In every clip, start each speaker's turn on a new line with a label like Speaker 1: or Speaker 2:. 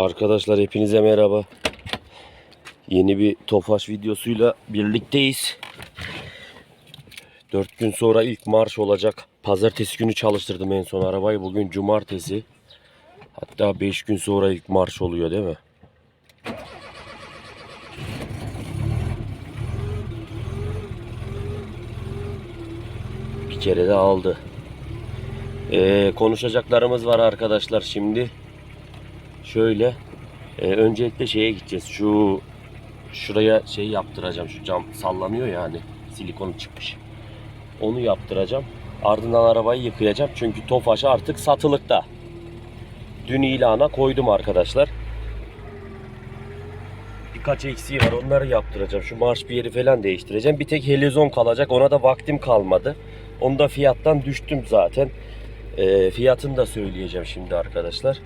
Speaker 1: Arkadaşlar hepinize merhaba. Yeni bir Tofaş videosuyla birlikteyiz. 4 gün sonra ilk marş olacak. Pazartesi günü çalıştırdım en son arabayı. Bugün cumartesi. Hatta 5 gün sonra ilk marş oluyor değil mi? Bir kere de aldı. Ee, konuşacaklarımız var arkadaşlar şimdi. Şöyle e, öncelikle şeye gideceğiz. Şu şuraya şey yaptıracağım. Şu cam sallanıyor ya hani silikon çıkmış. Onu yaptıracağım. Ardından arabayı yıkayacağım. Çünkü Tofaş artık satılıkta. Dün ilana koydum arkadaşlar. Birkaç eksiği var. Onları yaptıracağım. Şu marş bir yeri falan değiştireceğim. Bir tek helizon kalacak. Ona da vaktim kalmadı. Onu da fiyattan düştüm zaten. E, fiyatını da söyleyeceğim şimdi arkadaşlar.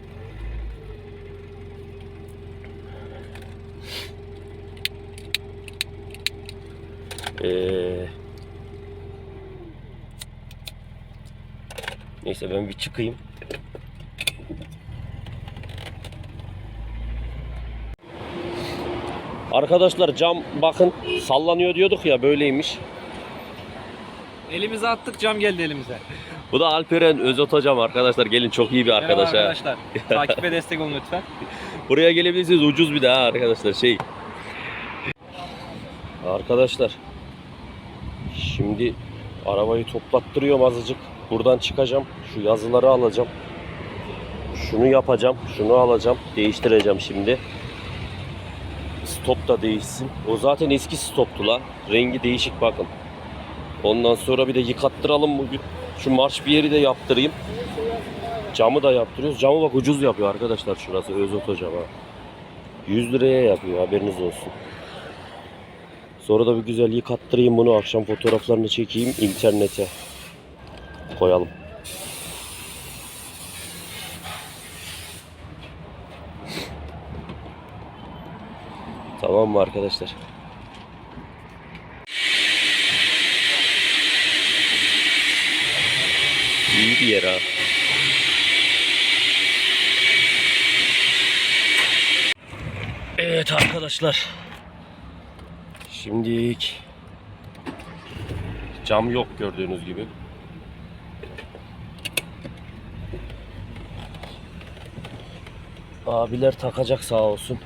Speaker 1: Ee, neyse ben bir çıkayım. Arkadaşlar cam bakın sallanıyor diyorduk ya böyleymiş.
Speaker 2: Elimize attık cam geldi elimize.
Speaker 1: Bu da Alperen Özot hocam arkadaşlar gelin çok iyi bir arkadaş
Speaker 2: Merhaba
Speaker 1: ha.
Speaker 2: arkadaşlar. Takip ve destek olun lütfen.
Speaker 1: Buraya gelebilirsiniz ucuz bir daha arkadaşlar şey. Arkadaşlar şimdi arabayı toplattırıyorum azıcık. Buradan çıkacağım. Şu yazıları alacağım. Şunu yapacağım. Şunu alacağım. Değiştireceğim şimdi. Stop da değişsin. O zaten eski stoptu la. Rengi değişik bakın. Ondan sonra bir de yıkattıralım bugün. Şu marş bir yeri de yaptırayım. Camı da yaptırıyoruz. Camı bak ucuz yapıyor arkadaşlar şurası Özot hocam ha. 100 liraya yapıyor haberiniz olsun. Sonra da bir güzel yıkattırayım bunu akşam fotoğraflarını çekeyim internete koyalım. Tamam mı arkadaşlar? İyi bir yer ha. Evet arkadaşlar. Şimdilik cam yok gördüğünüz gibi. Abiler takacak sağ olsun.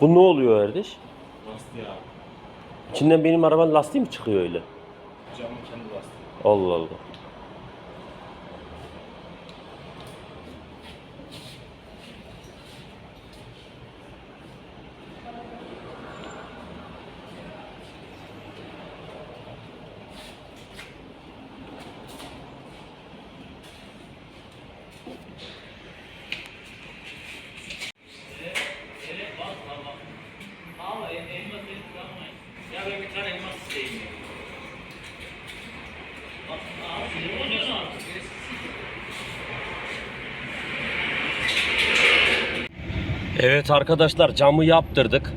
Speaker 1: Bu ne oluyor kardeş?
Speaker 3: Lastiği abi.
Speaker 1: İçinden benim arabanın lastiği mi çıkıyor öyle?
Speaker 3: Camın kendi lastiği.
Speaker 1: Allah Allah. Evet arkadaşlar camı yaptırdık.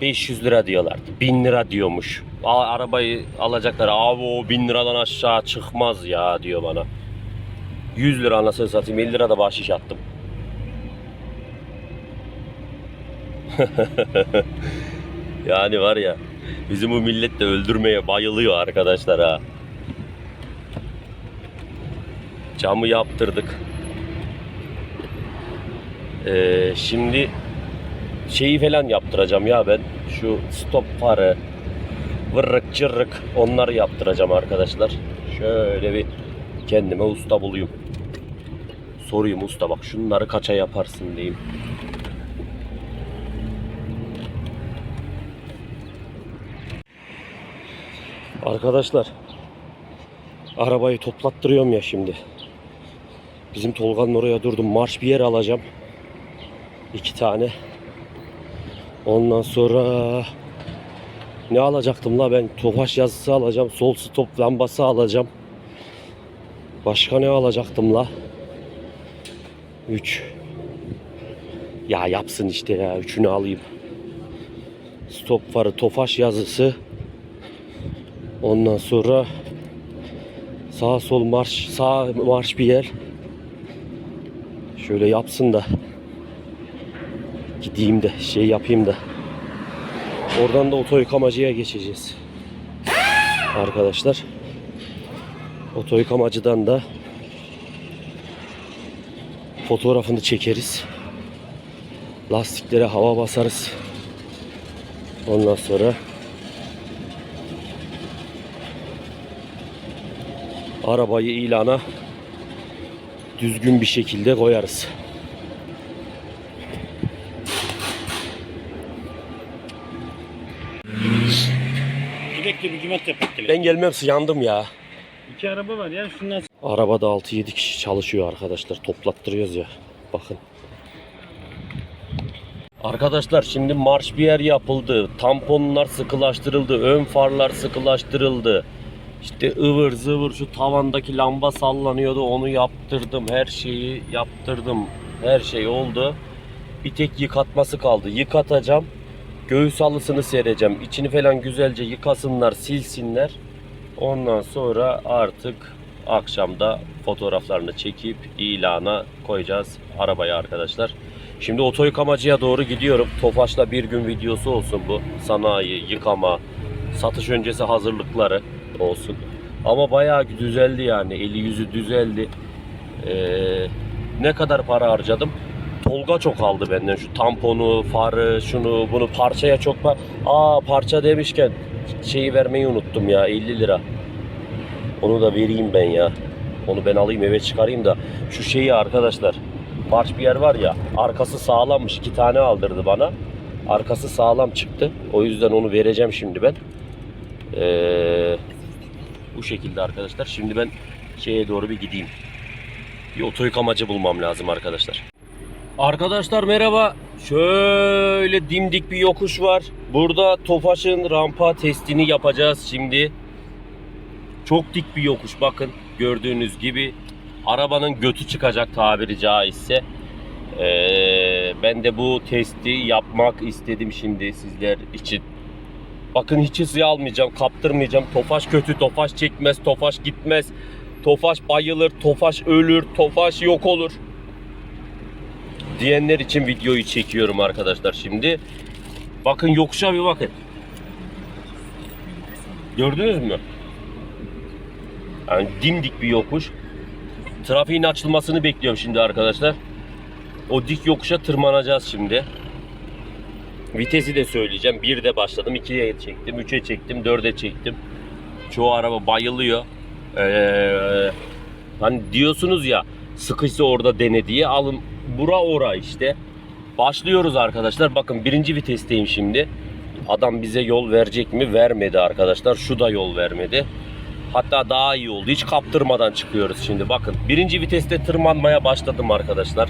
Speaker 1: 500 lira diyorlardı. 1000 lira diyormuş. Arabayı alacaklar. Abi o 1000 liradan aşağı çıkmaz ya diyor bana. 100 lira anasını satayım 50 lira da bahşiş attım. yani var ya bizim bu millet de öldürmeye bayılıyor arkadaşlar ha. Camı yaptırdık. Ee, şimdi şeyi falan yaptıracağım ya ben. Şu stop farı, vırrık cırrık onları yaptıracağım arkadaşlar. Şöyle bir kendime usta bulayım. Sorayım usta bak şunları kaça yaparsın diyeyim. Arkadaşlar arabayı toplattırıyorum ya şimdi. Bizim Tolga'nın oraya durdum. Marş bir yer alacağım. İki tane. Ondan sonra ne alacaktım la ben? Tofaş yazısı alacağım. Sol stop lambası alacağım. Başka ne alacaktım la? 3. Ya yapsın işte ya. Üçünü alayım. Stop farı, tofaş yazısı. Ondan sonra sağ sol marş, sağ marş bir yer. Şöyle yapsın da gideyim de şey yapayım da. Oradan da oto yıkamacıya geçeceğiz. Arkadaşlar. Oto yıkamacıdan da fotoğrafını çekeriz. Lastiklere hava basarız. Ondan sonra arabayı ilana düzgün bir şekilde koyarız.
Speaker 3: Yapıp gelelim.
Speaker 1: Ben gelmem yandım ya.
Speaker 3: İki araba var ya şundan.
Speaker 1: Arabada 6-7 kişi çalışıyor arkadaşlar. Toplattırıyoruz ya. Bakın. Arkadaşlar şimdi marş bir yer yapıldı. Tamponlar sıkılaştırıldı. Ön farlar sıkılaştırıldı. İşte ıvır zıvır şu tavandaki lamba sallanıyordu. Onu yaptırdım. Her şeyi yaptırdım. Her şey oldu. Bir tek yıkatması kaldı. Yıkatacağım. Göğüs halısını sereceğim. İçini falan güzelce yıkasınlar, silsinler. Ondan sonra artık akşamda fotoğraflarını çekip ilana koyacağız arabaya arkadaşlar. Şimdi oto yıkamacıya doğru gidiyorum. Tofaş'la bir gün videosu olsun bu. Sanayi, yıkama, satış öncesi hazırlıkları olsun. Ama bayağı düzeldi yani. Eli yüzü düzeldi. Ee, ne kadar para harcadım? Tolga çok aldı benden şu tamponu, farı, şunu, bunu parçaya çok pa- Aa parça demişken şeyi vermeyi unuttum ya 50 lira. Onu da vereyim ben ya. Onu ben alayım eve çıkarayım da. Şu şeyi arkadaşlar. Marş bir yer var ya. Arkası sağlammış. iki tane aldırdı bana. Arkası sağlam çıktı. O yüzden onu vereceğim şimdi ben. Ee, bu şekilde arkadaşlar. Şimdi ben şeye doğru bir gideyim. Bir oto yıkamacı bulmam lazım arkadaşlar. Arkadaşlar merhaba. Şöyle dimdik bir yokuş var. Burada Tofaş'ın rampa testini yapacağız şimdi. Çok dik bir yokuş bakın gördüğünüz gibi. Arabanın götü çıkacak tabiri caizse. Ee, ben de bu testi yapmak istedim şimdi sizler için. Bakın hiç hızlı almayacağım, kaptırmayacağım. Tofaş kötü, Tofaş çekmez, Tofaş gitmez. Tofaş bayılır, Tofaş ölür, Tofaş yok olur diyenler için videoyu çekiyorum arkadaşlar şimdi. Bakın yokuşa bir bakın. Gördünüz mü? Yani dimdik bir yokuş. Trafiğin açılmasını bekliyorum şimdi arkadaşlar. O dik yokuşa tırmanacağız şimdi. Vitesi de söyleyeceğim. 1'de başladım, 2'ye çektim, 3'e çektim, 4'e çektim. Çoğu araba bayılıyor. Ee, hani diyorsunuz ya sıkışsa orada dene diye alın bura ora işte. Başlıyoruz arkadaşlar. Bakın birinci vitesteyim şimdi. Adam bize yol verecek mi? Vermedi arkadaşlar. Şu da yol vermedi. Hatta daha iyi oldu. Hiç kaptırmadan çıkıyoruz şimdi. Bakın birinci viteste tırmanmaya başladım arkadaşlar.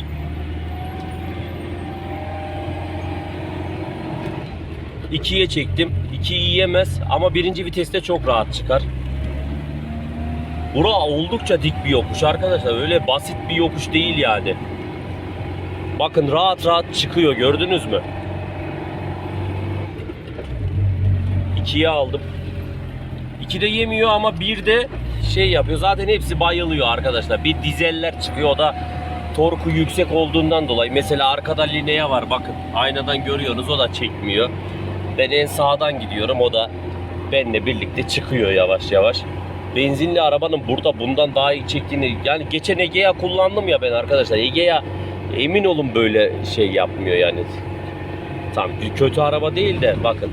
Speaker 1: İkiye çektim. İki yiyemez ama birinci viteste çok rahat çıkar. Bura oldukça dik bir yokuş arkadaşlar. Öyle basit bir yokuş değil yani. Bakın rahat rahat çıkıyor gördünüz mü? İkiye aldım. İki de yemiyor ama bir de şey yapıyor. Zaten hepsi bayılıyor arkadaşlar. Bir dizeller çıkıyor o da torku yüksek olduğundan dolayı. Mesela arkada lineye var bakın. Aynadan görüyorsunuz o da çekmiyor. Ben en sağdan gidiyorum o da benimle birlikte çıkıyor yavaş yavaş. Benzinli arabanın burada bundan daha iyi çektiğini yani geçen Egea kullandım ya ben arkadaşlar. Egea emin olun böyle şey yapmıyor yani. Tam kötü araba değil de bakın.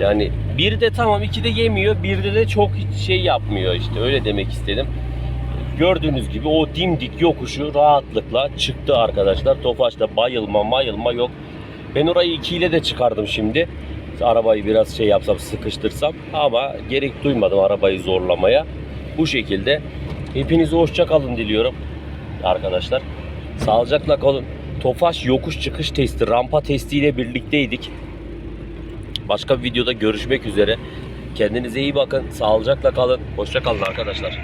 Speaker 1: Yani bir de tamam iki de yemiyor bir de de çok şey yapmıyor işte öyle demek istedim. Gördüğünüz gibi o dimdik yokuşu rahatlıkla çıktı arkadaşlar. Tofaş'ta bayılma mayılma yok. Ben orayı 2 ile de çıkardım şimdi. arabayı biraz şey yapsam sıkıştırsam ama gerek duymadım arabayı zorlamaya. Bu şekilde hepinize hoşça kalın diliyorum arkadaşlar. Sağlıcakla kalın. Tofaş yokuş çıkış testi, rampa testiyle birlikteydik. Başka bir videoda görüşmek üzere. Kendinize iyi bakın. Sağlıcakla kalın. Hoşça kalın arkadaşlar.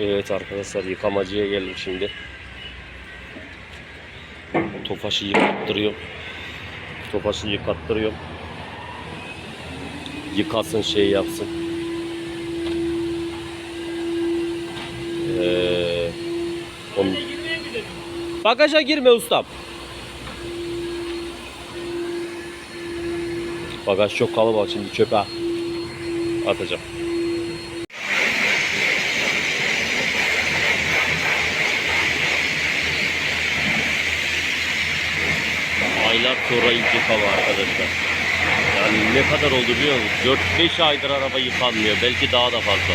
Speaker 1: Evet arkadaşlar yıkamacıya geldim şimdi. Tofaşı yıkattırıyorum. Tofaşı yıkattırıyorum. Yıkasın şey yapsın. Ee, Bagaja girme ustam. Bagaj çok kalabalık şimdi çöpe atacağım. Aylar sonra ilk yıkama arkadaşlar. Yani ne kadar oldu biliyor musunuz? 4-5 aydır araba yıkanmıyor. Belki daha da fazla.